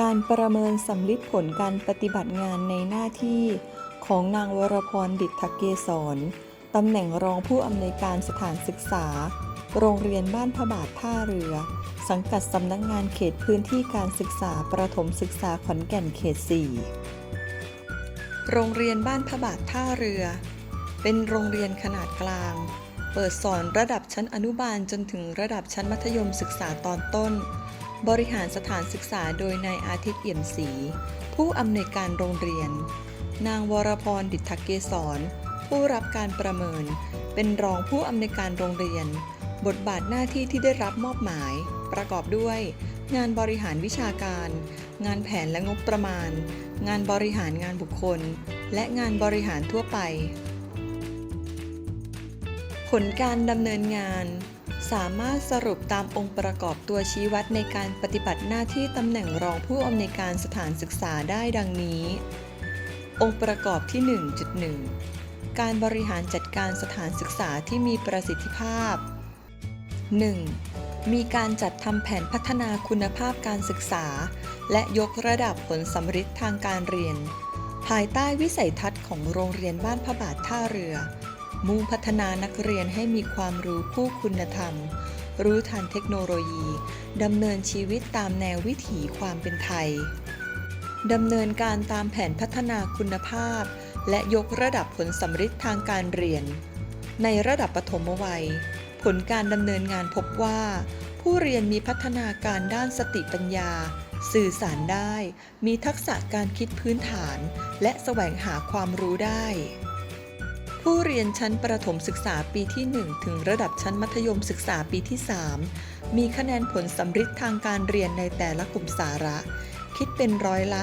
การประเมินสำลิดผลการปฏิบัติงานในหน้าที่ของนางวรพรดิษฐเกษรตำแหน่งรองผู้อำนวยการสถานศึกษา โรงเรียนบ้านพระบาทท่าเรือ สังกัดสำนักงานเขตพื้นที่การศึกษาประถมศึกษาขอนแก่นเขต 4 โรงเรียนบ้านพระบาทท่าเรือ เป็นโรงเรียนขนาดกลาง เปิดสอนระดับชั้นอนุบาลจนถึงระดับชั้นมัธยมศึกษาตอนต้น บริหารสถานศึกษาโดยนายอาทิตย์เอี่ยมศรีผู้อำนวยการโรงเรียน นางวรพรดิษฐเกษรผู้รับการประเมิน เป็นรองผู้อำนวยการโรงเรียน บทบาทหน้าที่ที่ได้รับมอบหมาย ประกอบด้วย งานบริหารวิชาการ งานแผนและงบประมาณ งานบริหารงานบุคคล และงานบริหารทั่วไป ผลการดำเนินงาน สามารถสรุปตามองค์ประกอบตัวชี้วัดในการปฏิบัติหน้าที่ตำแหน่งรองผู้อำนวยการสถานศึกษาได้ดังนี้ องค์ประกอบที่ 1.1 การบริหารจัดการสถานศึกษาที่มีประสิทธิภาพ 1. มีการจัดทำแผนพัฒนาคุณภาพการศึกษา และยกระดับผลสำฤทธิ์ทางการเรียน ภายใต้วิสัยทัศน์ของโรงเรียนบ้านพระบาทท่าเรือ มุ่งพัฒนานักเรียนให้มีความรู้คู่คุณธรรม รู้ทันเทคโนโลยีดำเนินชีวิตตามแนววิถีความเป็นไทยดำเนินการตามแผนพัฒนาคุณภาพ และยกระดับผลสำฤทธิ์ทางการเรียน ในระดับปฐมวัย ผลการดำเนินงานพบว่า ผู้เรียนมีพัฒนาการด้านสติปัญญา สื่อสารได้ มีทักษะการคิดพื้นฐาน และแสวงหาความรู้ได้ ผู้เรียนชั้นประถมศึกษาปีที่ 1 ถึงระดับชั้นมัธยมศึกษาปีที่ 3 มีคะแนนผลสำฤทธิ์ทางการเรียนในแต่ละกลุ่มสาระ คิดเป็นร้อยละ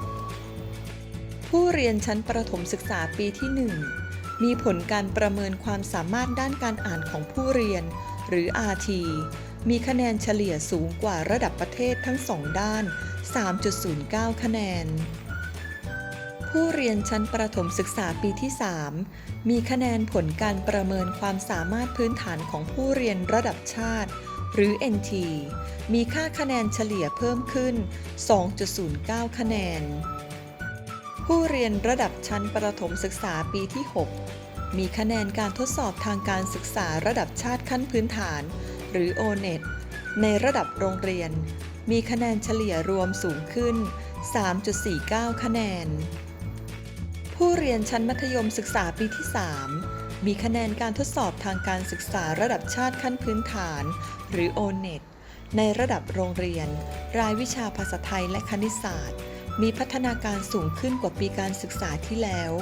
74.70 ผู้เรียนชั้นประถมศึกษาปีที่ 1 มีผลการประเมินความสามารถด้านการอ่านของผู้เรียน หรือ RT มีคะแนนเฉลี่ยสูงกว่าระดับประเทศทั้งสองด้าน 3.09 คะแนน ผู้เรียนชั้นประถมศึกษาปีที่ 3 มีคะแนนผลการประเมินความสามารถพื้นฐานของผู้เรียนระดับชาติ หรือ NT มีค่าคะแนนเฉลี่ยเพิ่มขึ้น 2.09 คะแนน ผู้เรียนระดับชั้นประถมศึกษาปีที่ 6 มีคะแนนการทดสอบทางการศึกษาระดับชาติขั้นพื้นฐาน หรือ O-NET ในระดับโรงเรียน มีคะแนนเฉลี่ยรวมสูงขึ้น 3.49 คะแนน ผู้เรียนชั้นมัธยมศึกษาปีที่ 3 มีคะแนนการทดสอบทางการศึกษาระดับชาติขั้นพื้นฐาน หรือ O-NET ในระดับโรงเรียน รายวิชาภาษาไทยและคณิตศาสตร์ มีพัฒนาการสูงขึ้นกว่าปีการศึกษาที่แล้ว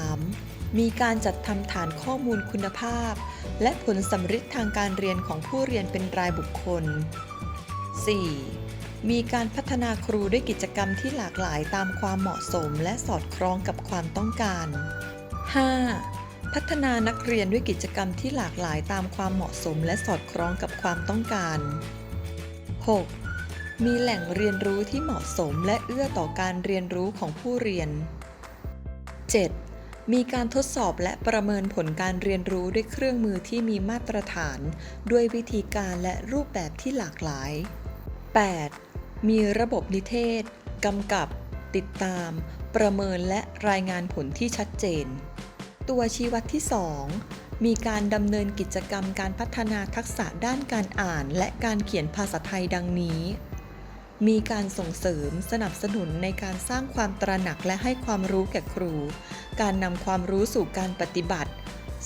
3. มีการจัดทำฐานข้อมูลคุณภาพ และผลสำฤทธิ์ทางการเรียนของผู้เรียนเป็นรายบุคคล 4. มีการพัฒนาครูด้วยกิจกรรมที่หลากหลายตามความเหมาะสมและสอดคล้องกับความต้องการ 5. พัฒนานักเรียนด้วยกิจกรรมที่หลากหลายตามความเหมาะสมและสอดคล้องกับความต้องการ 6. มีแหล่งเรียนรู้ที่เหมาะสมและเอื้อต่อการเรียนรู้ของผู้เรียน 7. มีการทดสอบและประเมินผลการเรียนรู้ด้วยเครื่องมือที่มีมาตรฐาน ด้วยวิธีการและรูปแบบที่หลากหลาย 8. มีระบบนิเทศ กำกับ ติดตาม ประเมินและรายงานผลที่ชัดเจน ตัวชี้วัดที่ 2 มีการดำเนินกิจกรรมการพัฒนาทักษะด้านการอ่านและการเขียนภาษาไทยดังนี้ มีการส่งเสริมสนับสนุนในการสร้างความตระหนักและให้ความรู้แก่ครู การนำความรู้สู่การปฏิบัติ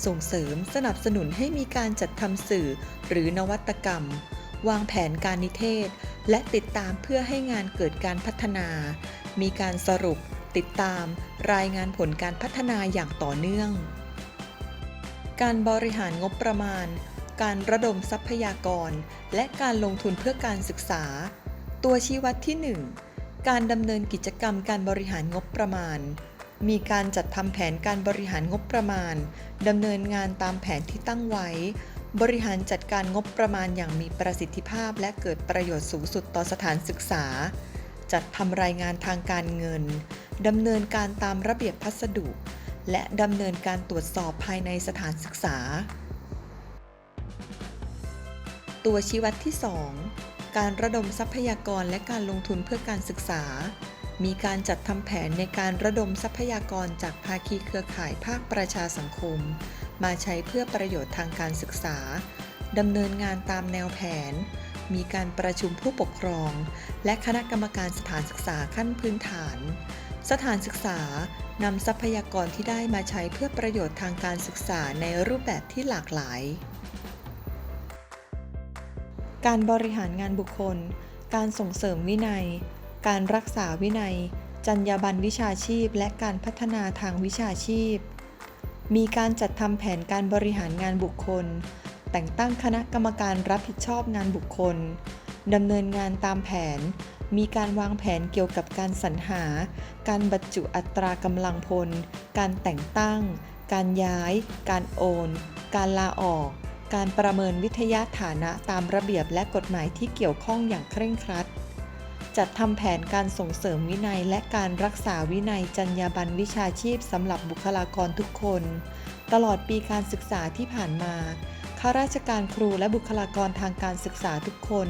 ส่งเสริมสนับสนุนให้มีการจัดทำสื่อหรือนวัตกรรม วางแผนการนิเทศ และติดตามเพื่อให้งานเกิดการพัฒนา มีการสรุป ติดตาม รายงานผลการพัฒนาอย่างต่อเนื่อง การบริหารงบประมาณ การระดมทรัพยากร และการลงทุนเพื่อการศึกษา ตัวชี้วัดที่ 1 การดำเนินกิจกรรมการบริหารงบประมาณ มีการจัดทำแผนการบริหารงบประมาณดำเนินงานตามแผนที่ตั้งไว้ บริหารจัดการงบประมาณอย่างมีประสิทธิภาพและเกิดประโยชน์สูงสุดต่อสถานศึกษา จัดทำรายงานทางการเงินดำเนินการตามระเบียบพัสดุ และดำเนินการตรวจสอบภายในสถานศึกษา ตัวชี้วัดที่ 2 การระดมทรัพยากรและการลงทุนเพื่อการศึกษา มีการจัดทำแผนในการระดมทรัพยากรจากภาคีเครือข่ายภาคประชาสังคม มาใช้เพื่อประโยชน์ทางการศึกษาดำเนินงานตามแนวแผน มีการประชุมผู้ปกครอง และคณะกรรมการสถานศึกษาขั้นพื้นฐาน สถานศึกษานำทรัพยากรที่ได้มาใช้เพื่อประโยชน์ทางการศึกษาในรูปแบบที่หลากหลาย การบริหารงานบุคคล การส่งเสริมวินัย การรักษาวินัย จรรยาบรรณวิชาชีพ และการพัฒนาทางวิชาชีพ มีการจัดทำแผนการบริหารงานบุคคล แต่งตั้งคณะกรรมการรับผิดชอบงานบุคคลดำเนินงานตามแผน มีการวางแผนเกี่ยวกับการสรรหา การบรรจุอัตรากำลังพล การแต่งตั้ง การย้าย การโอน การลาออก การประเมินวิทยาฐานะตามระเบียบและกฎหมายที่เกี่ยวข้องอย่างเคร่งครัด จัดทำแผนการส่งเสริมวินัย และการรักษาวินัยจรรยาบรรณวิชาชีพสำหรับบุคลากรทุกคน ตลอดปีการศึกษาที่ผ่านมาข้าราชการครูและบุคลากรทางการศึกษาทุกคน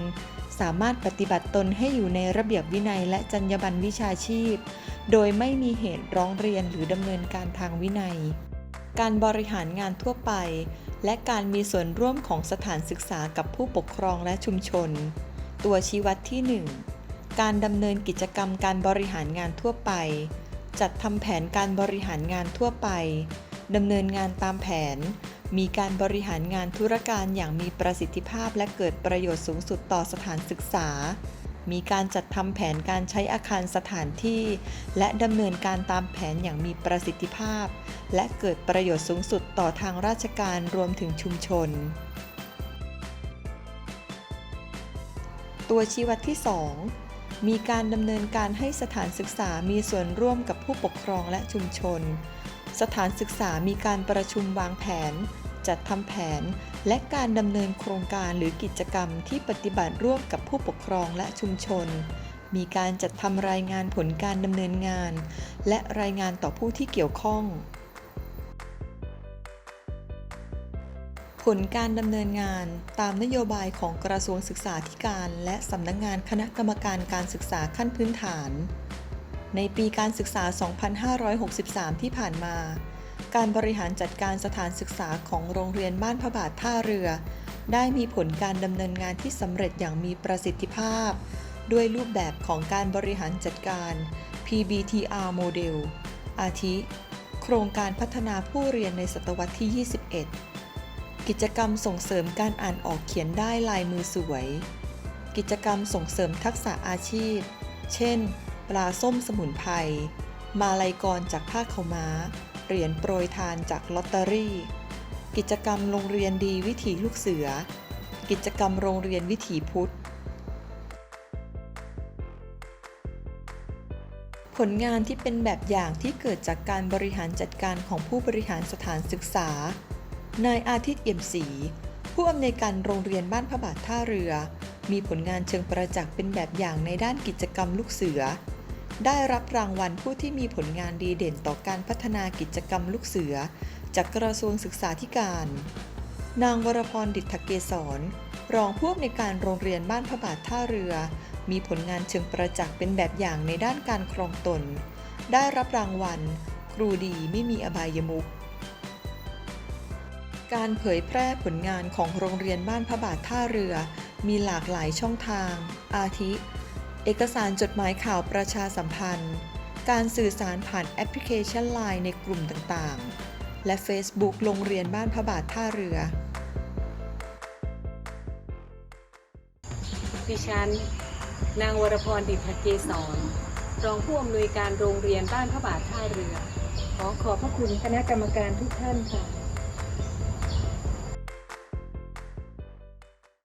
สามารถปฏิบัติตนให้อยู่ในระเบียบวินัยและจรรยาบรรณวิชาชีพ โดยไม่มีเหตุร้องเรียนหรือดำเนินการทางวินัย การบริหารงานทั่วไป และการมีส่วนร่วมของสถานศึกษากับผู้ปกครองและชุมชน ตัวชี้วัดที่ 1 การดำเนินกิจกรรมการบริหารงานทั่วไป จัดทำแผนการบริหารงานทั่วไปดำเนินงานตามแผน มีการบริหารงานธุรการอย่างมีประสิทธิภาพและเกิดประโยชน์สูงสุดต่อสถานศึกษา มีการจัดทำแผนการใช้อาคารสถานที่ และดำเนินการตามแผนอย่างมีประสิทธิภาพ และเกิดประโยชน์สูงสุดต่อทางราชการรวมถึงชุมชน ตัวชี้วัดที่ 2 มีการดำเนินการให้สถานศึกษามีส่วนร่วมกับผู้ปกครองและชุมชน สถานศึกษามีการประชุมวางแผน จัดทำแผน และการดำเนินโครงการหรือกิจกรรมที่ปฏิบัติร่วมกับผู้ปกครองและชุมชน มีการจัดทำรายงานผลการดำเนินงาน และรายงานต่อผู้ที่เกี่ยวข้อง ผลการดำเนินงานตามนโยบายของกระทรวงศึกษาธิการ และสำนักงงานคณะกรรมการการศึกษาขั้นพื้นฐาน ในปีการศึกษา 2563 ที่ผ่านมา การบริหารจัดการสถานศึกษาของโรงเรียนบ้านพระบาทท่าเรือ ได้มีผลการดำเนินงานที่สำเร็จอย่างมีประสิทธิภาพ ด้วยรูปแบบของการบริหารจัดการ PBTR โมเดลอาทิ โครงการพัฒนาผู้เรียนในศตวรรษที่ 21 กิจกรรมส่งเสริมการอ่านออกเขียนได้ลายมือสวย กิจกรรมส่งเสริมทักษะอาชีพ เช่น ปลาส้มสมุนไพร มาลัยกรจากผ้าเขาม้า เหรียญโปรยทานจากลอตเตอรี่ กิจกรรมโรงเรียนดีวิถีลูกเสือ กิจกรรมโรงเรียนวิถีพุทธ ผลงานที่เป็นแบบอย่างที่เกิดจากการบริหารจัดการของผู้บริหารสถานศึกษา นายอาทิตย์เอี่ยมศรีผู้อำนวยการโรงเรียนบ้านพระบาทท่าเรือ มีผลงานเชิงประจักษ์เป็นแบบอย่างในด้านกิจกรรมลูกเสือ ได้รับรางวัลผู้ที่มีผลงานดีเด่นต่อการพัฒนากิจกรรมลูกเสือ จากกระทรวงศึกษาธิการ นางวรพรดิษฐเกษรรองผู้อำนวยการโรงเรียนบ้านพระบาทท่าเรือ มีผลงานเชิงประจักษ์เป็นแบบอย่างในด้านการครองตน ได้รับรางวัล ครูดีไม่มีอบายมุข การเผยแพร่ผลงานของโรงเรียนบ้านพระบาทท่าเรือ มีหลากหลายช่องทาง อาทิ เอกสารจดหมายข่าวประชาสัมพันธ์ การสื่อสารผ่านแอปพลิเคชัน Line ในกลุ่มต่างๆ และ Facebook โรงเรียนบ้านพระบาทท่าเรือ ดิฉัน นางวรพรดิษฐเกษรรองผู้อำนวยการโรงเรียนบ้านพระบาทท่าเรือ ขอขอบพระคุณคณะกรรมการทุกท่านค่ะ